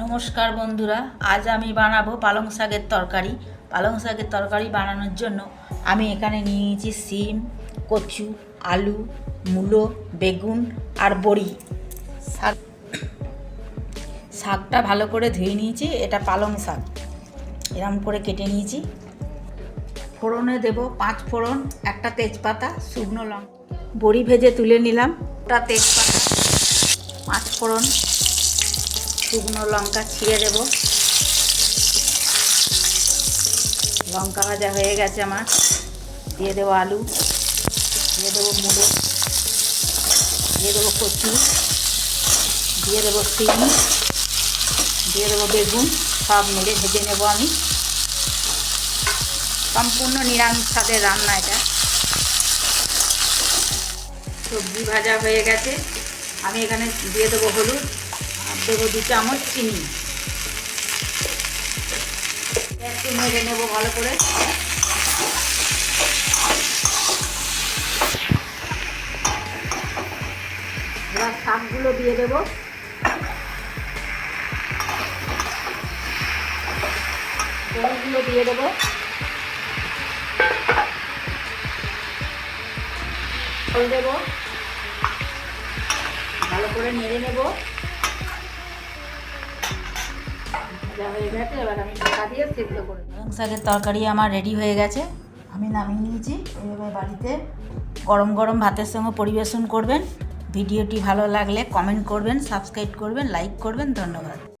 নমস্কার বন্ধুরা, আজ আমি বানাবো পালং শাকের তরকারি। পালং শাকের তরকারি বানানোর জন্য আমি এখানে নিয়ে নিয়েছি সিম, কচু, আলু, মূলো, বেগুন আর বড়ি। শাক শাকটা ভালো করে ধুয়ে নিয়েছি, এটা পালং শাক। এরম করে কেটে নিয়েছি। ফোড়নে দেব পাঁচ ফোড়ন, একটা তেজপাতা, শুকনো লঙ্কা। বড়ি ভেজে তুলে নিলাম ওটা তেজপাতা, পাঁচ ফোড়ন। শুকনো লঙ্কা ছিঁড়ে দেব। লঙ্কা ভাজা হয়ে গেছে আমার। দিয়ে দেবো আলু, দিয়ে দেবো মুড়ো দিয়ে দেবো কচু, দিয়ে দেবো সিম দিয়ে দেবো বেগুন, সব মেরে ভেজে নেব আমি। সম্পূর্ণ নিরামিষ স্বাদের রান্না এটা। সবজি ভাজা হয়ে গেছে। আমি এখানে দিয়ে দেবো হলুদ আর দেবো দু চামচ চিনি। একটু মেরে নেব ভালো করে। এবার শাকগুলো দিয়ে দেবো। দিয়ে দেবো। দেবো। ভালো করে নেড়ে নেব। শাকের তরকারি আমার রেডি হয়ে গেছে। আমি নামিয়ে নিয়েছি। এভাবে বাড়িতে গরম গরম ভাতের সঙ্গে পরিবেশন করবেন। ভিডিওটি ভালো লাগলে কমেন্ট করবেন সাবস্ক্রাইব করবেন লাইক করবেন, ধন্যবাদ।